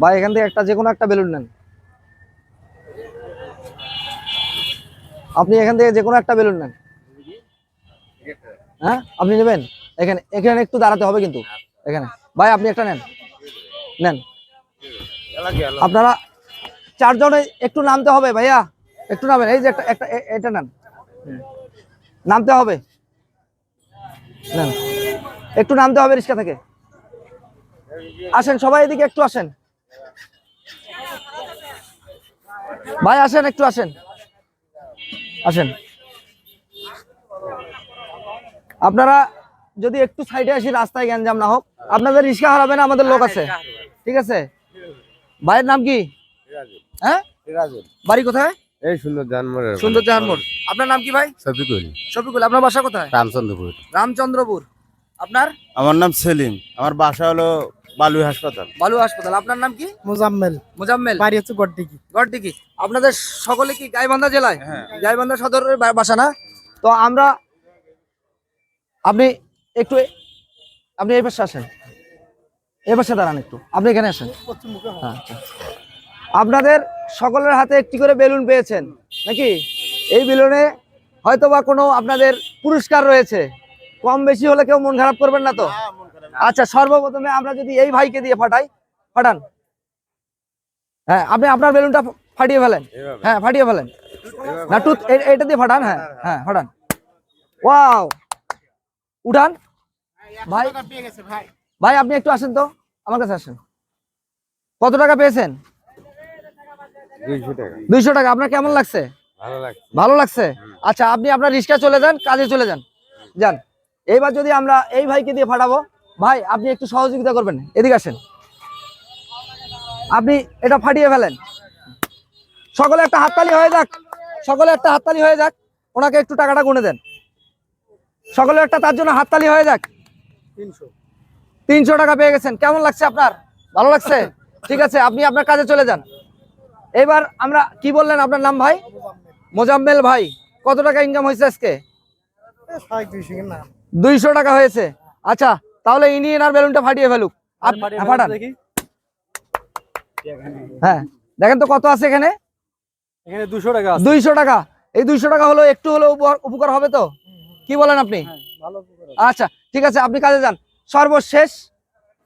ভাই, এখান থেকে একটা যে কোনো একটা বেলুন নেন। আপনি এখান থেকে যে কোনো একটা বেলুন নেন। হ্যাঁ? আপনি নেবেন? এখানে এখানে একটু দাঁড়াতে হবে কিন্তু। এখানে। ভাই, আপনি একটা নেন। নেন। আপনারা চারজনে একটু নামতে হবে ভাইয়া। একটু নামেন। এই যে একটা একটা এটা নেন। নামতে হবে। নেন। একটু নামতে হবে রিক্সা থেকে। আসেন, সবাই এদিকে একটু আসেন। ভাই আসেন একটু আসেন। আসেন। আপনারা যদি একটু সাইডে আসি রাস্তায় গ্যাঞ্জাম না হোক আপনাদের রিক্সা হারাবে না আমাদের লোক আছে। ঠিক আছে? ভাইয়ের নাম কি? হ্যাঁ? বাড়ি কোথায়? এই সুন্দর জানমারের সুন্দর জাহানমোড় আপনার নাম কি ভাই? সফিকুল শফিকুল আপনার বাসা কোথায়? রামচন্দ্রপুর। রামচন্দ্রপুর। আপনার? আমার নাম সেলিম। আমার বাসা হলো বালু হাসপাতাল। বালু হাসপাতাল। আপনার নাম কি? মোজাম্মেল। মোজাম্মেল। বাড়ি হচ্ছে গড্ডিকি। গড়দিঘি আপনাদের সকলে কি গাইবান্ধা জেলায়? হ্যাঁ। গাইবান্ধা সদরের বাসা না? তো আমরা আপনি একটু আপনি এই পাশে আসেন। এই পাশে দাঁড়ান একটু। আপনি এখানে আসেন। হ্যাঁ, আচ্ছা। আপনাদের সকলের হাতে একটি করে বেলুন পেয়েছেন নাকি? এই বেলুনে হয়তো বা কোনো আপনাদের পুরস্কার রয়েছে। কম বেশি হলে কেউ মন খারাপ করবেন না তো? আচ্ছা সর্বপ্রথমে আমরা যদি এই ভাইকে দিয়ে ফাটাই ফাটান। হ্যাঁ আপনি আপনার বেলুনটা ফাটিয়ে ফেলেন। হ্যাঁ ফাটিয়ে ফেলেন। না টুথ এটা দিয়ে ফাটান হ্যাঁ হ্যাঁ। ফাটান। ওয়াও! উঠান। ভাই। ভাই। আপনি একটু আসেন তো আমার কাছে আসেন। কত টাকা পেয়েছেন? দুইশো টাকা। আপনার কেমন লাগছে? ভালো লাগছে। আচ্ছা আপনি আপনার রিক্সা চলে যান কাজে চলে যান। যান। এইবার যদি আমরা এই ভাইকে দিয়ে ফাটাবো ভাই আপনি একটু সহযোগিতা করবেন। এদিকে আসেন। আপনি এটা ফাটিয়ে ফেলেন। সকলে একটা হাততালি হয়ে যাক। সকলে একটা হাততালি হয়ে যাক। ওনাকে একটু টাকাটা গুনে দেন। সকলে একটা তার জন্য হাততালি হয়ে যাক। তিনশো। টাকা পেয়ে গেছেন। কেমন লাগছে আপনার? ভালো লাগছে? ঠিক আছে আপনি আপনার কাজে চলে যান। এবার আমরা কি বললেন আপনার নাম ভাই? মোজাম্মেল। ভাই কত টাকা ইনকাম হয়েছে আজকে? দুইশো টাকা হয়েছে। আচ্ছা তাহলে ইনি এনার বেলুনটা ফাটিয়ে ফেলুক। হ্যাঁ, ফাটান। হ্যাঁ দেখেন তো কত আছে এখানে? এখানে দুশো টাকা দুইশো টাকা। এই দুইশো টাকা হলো একটু হলো উপকার- উপকার হবে তো? কি বলেন আপনি? আচ্ছা ঠিক আছে আপনি কাজে যান। সর্বশেষ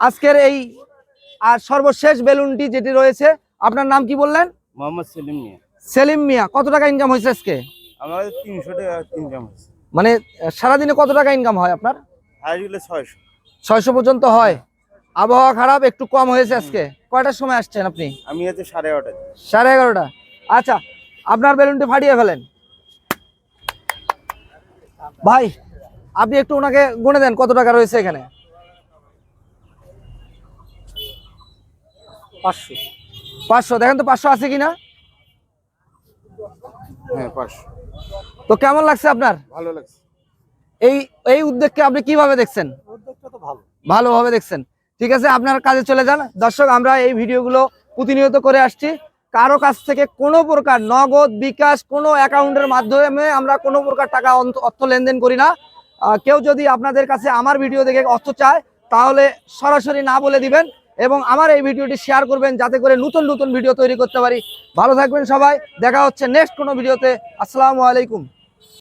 আজকের এই আর সর্বশেষ বেলুনটি যেটি রয়েছে আপনার নাম কি বললেন? মোহাম্মদ সেলিম মিয়া। সেলিম মিয়া। কত টাকা ইনকাম হয়েছে আজকে? আমার তিনশো টাকা ইনকাম হচ্ছে মানে সারাদিনে কত টাকা ইনকাম হয় আপনার? ছয়শো। ছয়শো পর্যন্ত হয়। আবহাওয়া খারাপ একটু কম হয়েছে আজকে। কয়টার সময় আসছেন আপনি? আমি হচ্ছে সাড়ে এগারোটা সাড়ে এগারোটা। আচ্ছা আপনার বেলুনটি ফাটিয়ে ফেলেন। ভাই আপনি একটু ওনাকে গুনে দেন কত টাকা রয়েছে এখানে? পাঁচশো। পাঁচশো দেখেন তো পাঁচশো আছে কিনা? হ্যাঁ পাঁচশো। তো কেমন লাগছে আপনার? ভালো লাগছে। এই এই উদ্যোগকে আপনি কীভাবে দেখছেন? ভালো। ভালোভাবে দেখছেন। ঠিক আছে আপনার কাজে চলে যান। দর্শক আমরা এই ভিডিওগুলো প্রতিনিয়ত করে আসছি। কারও কাছ থেকে কোনো প্রকার নগদ বিকাশ কোনো অ্যাকাউন্টের মাধ্যমে আমরা কোনো প্রকার টাকা অর্থ লেনদেন করি না। কেউ যদি আপনাদের কাছে আমার ভিডিও দেখে অর্থ চায় তাহলে সরাসরি না বলে দিবেন। এবং আমার এই ভিডিওটি শেয়ার করবেন যাতে করে নতুন নতুন ভিডিও তৈরি করতে পারি। ভালো থাকবেন সবাই, দেখা হচ্ছে নেক্সট কোনো ভিডিওতে আসসালামু আলাইকুম।